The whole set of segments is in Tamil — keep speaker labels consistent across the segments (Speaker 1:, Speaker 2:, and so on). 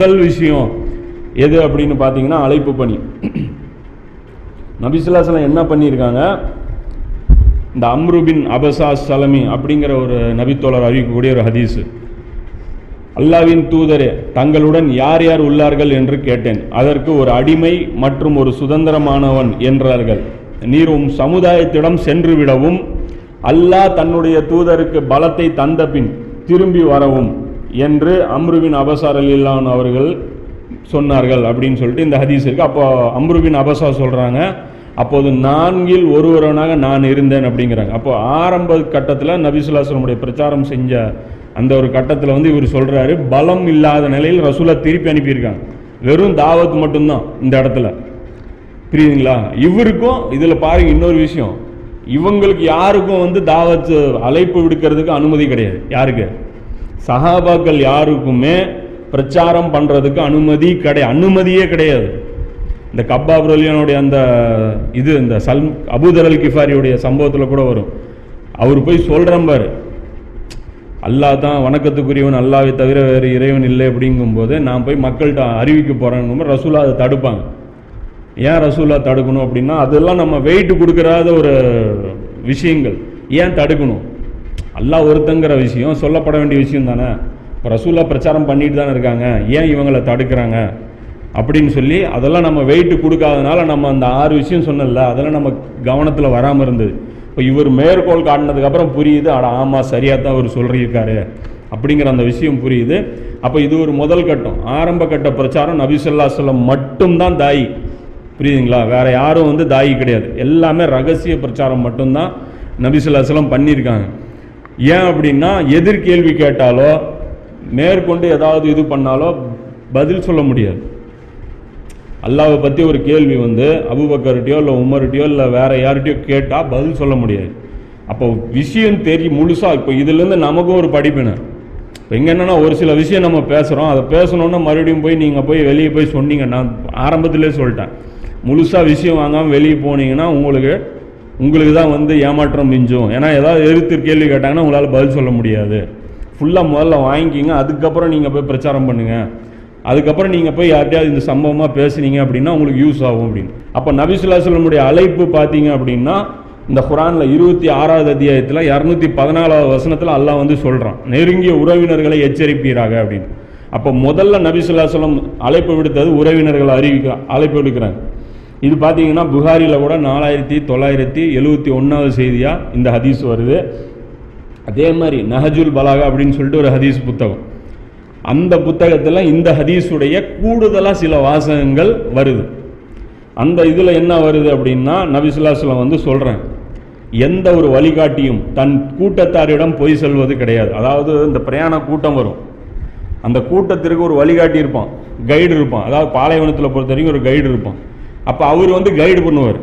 Speaker 1: முதல் விஷயம் எது அப்படின்னு பார்த்தீங்கன்னா அழைப்பு பணி. நபிசுல்லாசலம் என்ன பண்ணியிருக்காங்க? இந்த அம்ருபின் அபசா சலமி அப்படிங்கிற ஒரு நபித்தோழர் அறிவிக்கக்கூடிய ஒரு ஹதீஸு. அல்லாவின் தூதரே தங்களுடன் யார் யார் உள்ளார்கள் என்று கேட்டேன். அதற்கு ஒரு அடிமை மற்றும் ஒரு சுதந்திரமானவன் என்றார்கள். நீர் உம் சமுதாயத்திடம் சென்று விடவும் அல்லாஹ் தன்னுடைய தூதருக்கு பலத்தை தந்த பின் திரும்பி வரவும் என்று அம்ருவின் அபசார் அலில்லான் அவர்கள் சொன்னார்கள் அப்படின்னு சொல்லிட்டு இந்த ஹதீஸ் இருக்கு. அப்போ அம்ருவின் அபசா சொல்றாங்க அப்போது நான்கில் ஒருவரனாக நான் இருந்தேன் அப்படிங்கிறாங்க. அப்போ ஆரம்ப கட்டத்தில் நபிசுல்லாஸ்லமுடைய பிரச்சாரம் செஞ்ச அந்த ஒரு கட்டத்தில் வந்து இவர் சொல்றாரு பலம் இல்லாத நிலையில் ரசூலா திருப்பி அனுப்பியிருக்காங்க. வெறும் தாவத் மட்டும்தான் இந்த இடத்துல. புரியுதுங்களா? இவருக்கும் இதில் பாருங்க இன்னொரு விஷயம். இவங்களுக்கு யாருக்கும் வந்து தாவத் அழைப்பு விடுக்கிறதுக்கு அனுமதி கிடையாது. யாருக்கு? சஹாபாக்கள் யாருக்குமே பிரச்சாரம் பண்ணுறதுக்கு அனுமதி கிடை அனுமதியே கிடையாது. இந்த கப்பாபுரலியனுடைய அந்த இது இந்த சல் அபுதரல் கிஃபாரியுடைய சம்பவத்தில் கூட வரும். அவர் போய் சொல்கிறம்பார் அல்லா அல்லாஹ் தான் வணக்கத்துக்குரியவன் அல்லாவை தவிர வேறு இறைவன் இல்லை அப்படிங்கும்போது நான் போய் மக்கள்கிட்ட அறிவிக்க போகிறேங்கும்போது ரசூலா அதை தடுப்பாங்க. ஏன் ரசூலா தடுக்கணும் அப்படின்னா அதெல்லாம் நம்ம வெயிட் கொடுக்கறாத ஒரு விஷயங்கள். ஏன் தடுக்கணும்? அல்லாஹ் ஒருத்தங்கிற விஷயம் சொல்லப்பட வேண்டிய விஷயம் தானே? இப்போ ரசூலா பிரச்சாரம் பண்ணிட்டு தானே இருக்காங்க. ஏன் இவங்களை தடுக்கிறாங்க? அப்படின்னு சொல்லி அதெல்லாம் நம்ம வெயிட் கொடுக்காதனால நம்ம அந்த ஆறு விஷயம் சொன்னல அதெல்லாம் நம்ம கவனத்தில் வராமல் இருந்தது. இப்போ இவர் மேற்கோள் காட்டினதுக்கப்புறம் புரியுது அட ஆமாம் சரியாக தான் அவர் சொல்லியிருக்காரு. அப்படிங்கிற அந்த விஷயம் புரியுது. அப்போ இது ஒரு முதல் கட்டம். ஆரம்ப கட்ட பிரச்சாரம் நபிசல்லா சொல்லம் மட்டும்தான் தாயி. புரியுதுங்களா? வேறு யாரும் வந்து தாயி கிடையாது. எல்லாமே ரகசிய பிரச்சாரம் மட்டும்தான் நபிசுல்லா சொல்லம் பண்ணியிருக்காங்க. ஏன் அப்படின்னா எதிர்கேள்வி கேட்டாலோ மேற்கொண்டு ஏதாவது இது பண்ணாலோ பதில் சொல்ல முடியாது. அல்லாவை பற்றி ஒரு கேள்வி வந்து அபுபக்கர்கிட்டயோ இல்லை உமர்கிட்டயோ இல்லை வேற யார்கிட்டயோ கேட்டால் பதில் சொல்ல முடியாது. அப்போ விஷயம் தெரியும் முழுசாக இப்போ இதுலேருந்து நமக்கும் ஒரு படிப்பினை இப்போ இங்கே என்னென்னா ஒரு சில விஷயம் நம்ம பேசுகிறோம் அதை பேசணுன்னா மறுபடியும் போய் நீங்கள் போய் வெளியே போய் சொன்னீங்க. நான் ஆரம்பத்திலே சொல்லிட்டேன். முழுசாக விஷயம் வாங்காமல் வெளியே போனீங்கன்னா உங்களுக்கு உங்களுக்கு தான் வந்து ஏமாற்றம் மிஞ்சும். ஏன்னா ஏதாவது எதிர்த்து கேள்வி கேட்டாங்கன்னா உங்களால் பதில் சொல்ல முடியாது. ஃபுல்லாக முதல்ல வாங்கிக்கிங்க அதுக்கப்புறம் நீங்கள் போய் பிரச்சாரம் பண்ணுங்கள் அதுக்கப்புறம் நீங்கள் போய் யார்கிட்டயாவது இந்த சம்பவமாக பேசுனீங்க அப்படின்னா உங்களுக்கு யூஸ் ஆகும் அப்படின்னு. அப்போ நபிசுல்லா சொல்லமுடைய அழைப்பு பார்த்தீங்க அப்படின்னா இந்த குரானில் இருபத்தி ஆறாவது அத்தியாயத்தில் இரநூத்தி பதினாலாவது வசனத்தில் அல்லாஹ் வந்து சொல்கிறான் நெருங்கிய உறவினர்களை எச்சரிப்பீராக அப்படின்னு. அப்போ முதல்ல நபிசுல்லா சொல்லம் அழைப்பு விடுத்தது உறவினர்களை அறிவிக்க அழைப்பு விடுக்கிறாங்க இது பார்த்தீங்கன்னா புகாரியில் கூட நாலாயிரத்தி தொள்ளாயிரத்தி எழுபத்தி ஒன்றாவது செய்தியாக இந்த ஹதீஸ் வருது. அதே மாதிரி நஹஜுல் பலாகா அப்படின்னு சொல்லிட்டு ஒரு ஹதீஸ் புத்தகம். அந்த புத்தகத்தில் இந்த ஹதீஸுடைய கூடுதலாக சில வாசகங்கள் வருது. அந்த இதில் என்ன வருது அப்படின்னா நபிசுல்லாஸ்லம் வந்து சொல்கிறேன் எந்த ஒரு வழிகாட்டியும் தன் கூட்டத்தாரிடம் பொய் சொல்வது கிடையாது. அதாவது இந்த பிரயாண கூட்டம் வரும். அந்த கூட்டத்திற்கு ஒரு வழிகாட்டி இருப்பான். கைடு இருப்பான். அதாவது பாலைவனத்தில் பொறுத்த வரைக்கும் ஒரு கைடு இருப்பான். அப்போ அவர் வந்து கைடு பண்ணுவார்.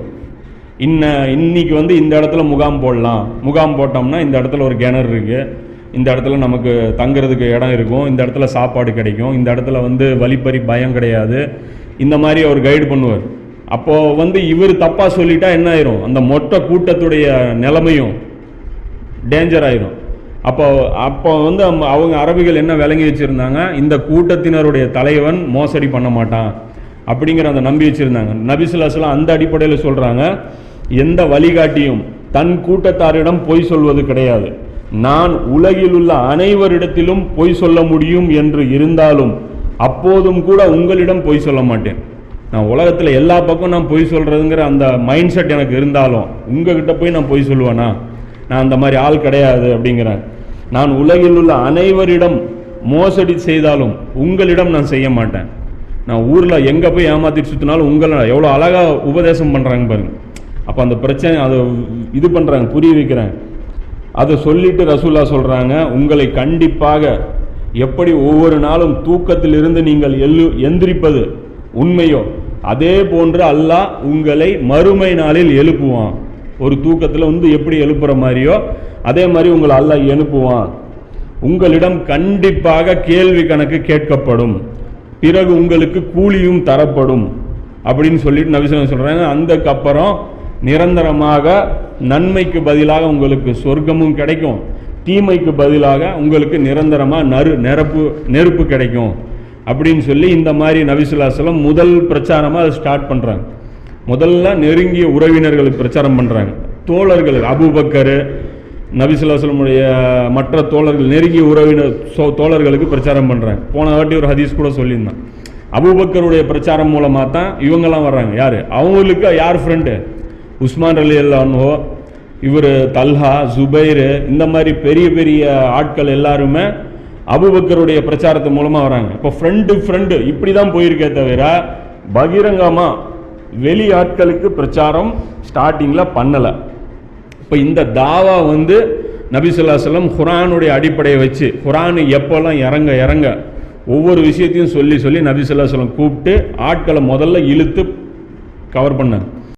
Speaker 1: இன்ன இன்னைக்கு வந்து இந்த இடத்துல முகாம் போடலாம். முகாம் போட்டோம்னா இந்த இடத்துல ஒரு கிணறு இருக்குது இந்த இடத்துல நமக்கு தங்குறதுக்கு இடம் இருக்கும். இந்த இடத்துல சாப்பாடு கிடைக்கும். இந்த இடத்துல வந்து வழிப்பறி பயம் கிடையாது. இந்த மாதிரி அவர் கைடு பண்ணுவார். அப்போது வந்து இவர் தப்பாக சொல்லிட்டா என்ன ஆயிரும்? அந்த மொட்டை கூட்டத்துடைய நிலைமையும் டேஞ்சர் ஆயிரும். அப்போ அப்போ வந்து அவங்க அரபிகள் என்ன விளங்கி வச்சுருந்தாங்க? இந்த கூட்டத்தினருடைய தலைவன் மோசடி பண்ண மாட்டான். அப்படிங்கிற அந்த நம்பி வச்சுருந்தாங்க. நபிசுல்லாஸ்லாம் அந்த அடிப்படையில் சொல்கிறாங்க எந்த வழிகாட்டியும் தன் கூட்டத்தாரிடம் பொய் சொல்வது கிடையாது. நான் உலகில் உள்ள அனைவரிடத்திலும் பொய் சொல்ல முடியும் என்று இருந்தாலும் அப்போதும் கூட உங்களிடம் பொய் சொல்ல மாட்டேன். நான் உலகத்தில் எல்லா பக்கம் நான் பொய் சொல்கிறதுங்கிற அந்த மைண்ட் செட் எனக்கு இருந்தாலும் உங்ககிட்ட போய் நான் பொய் சொல்லுவேனா? நான் அந்த மாதிரி ஆள் கிடையாது அப்படிங்கிறேன் நான் உலகில் உள்ள அனைவரிடம் மோசடி செய்தாலும் உங்களிடம் நான் செய்ய மாட்டேன். நான் ஊரில் எங்கே போய் ஏமாற்றிட்டு சுற்றினாலும் உங்களை எவ்வளோ அழகாக உபதேசம் பண்ணுறாங்க பாருங்க. அப்போ அந்த பிரச்சனை அதை இது பண்ணுறாங்க புரிய வைக்கிறாங்க அதை சொல்லிட்டு ரசூல்லா சொல்கிறாங்க உங்களை கண்டிப்பாக எப்படி ஒவ்வொரு நாளும் தூக்கத்திலிருந்து நீங்கள் எல்லு எந்திரிப்பது உண்மையோ அதே போன்று அல்லாஹ் உங்களை மறுமை நாளில் எழுப்புவான். ஒரு தூக்கத்தில் வந்து எப்படி எழுப்புற மாதிரியோ அதே மாதிரி உங்களை அல்லாஹ் எழுப்புவான். உங்களிடம் கண்டிப்பாக கேள்வி கணக்கு கேட்கப்படும். பிறகு உங்களுக்கு கூலியும் தரப்படும். அப்படின்னு சொல்லிட்டு நபிசனம் சொல்கிறாங்க அந்தக்கப்புறம் அப்புறம் நிரந்தரமாக நன்மைக்கு பதிலாக உங்களுக்கு சொர்க்கமும் கிடைக்கும். தீமைக்கு பதிலாக உங்களுக்கு நிரந்தரமாக நறு நெருப்பு நெருப்பு கிடைக்கும். அப்படின்னு சொல்லி இந்த மாதிரி நபிசுல்லாசலம் முதல் பிரச்சாரமாக அதை ஸ்டார்ட் பண்ணுறாங்க முதல்ல நெருங்கிய உறவினர்களுக்கு பிரச்சாரம் பண்ணுறாங்க தோழர்கள் அபூபக்கர் நபிசுல்லாசலமுடைய மற்ற தோழர்கள் நெருங்கிய உறவினர் சோ- தோழர்களுக்கு பிரச்சாரம் பண்ணுறாங்க போன வாட்டி ஒரு ஹதீஸ் கூட சொல்லியிருந்தான். அபுபக்கருடைய பிரச்சாரம் மூலமாக தான் இவங்கெல்லாம் வர்றாங்க. யார்? அவங்களுக்கு யார் ஃப்ரெண்டு உஸ்மான் அலி அல்லான்வோ இவர் தல்ஹா ஜுபைரு இந்த மாதிரி பெரிய பெரிய ஆட்கள் எல்லாருமே அபுபக்கருடைய பிரச்சாரத்து மூலமாக வராங்க இப்போ ஃப்ரெண்டு ஃப்ரெண்டு இப்படி தான் போயிருக்கே தவிர பகிரங்கமாக வெளி ஆட்களுக்கு பிரச்சாரம் ஸ்டார்டிங்கில் பண்ணலை. இப்போ இந்த தாவா வந்து நபிசுல்லா ஸல்லல்லாஹு குரானுடைய அடிப்படையை வச்சு குரான் எப்போல்லாம் இறங்க இறங்க ஒவ்வொரு விஷயத்தையும் சொல்லி சொல்லி நபிசுல்லா ஸல்லல்லாஹு கூப்பிட்டு ஆட்களை முதல்ல இழுத்து கவர் பண்ணாங்க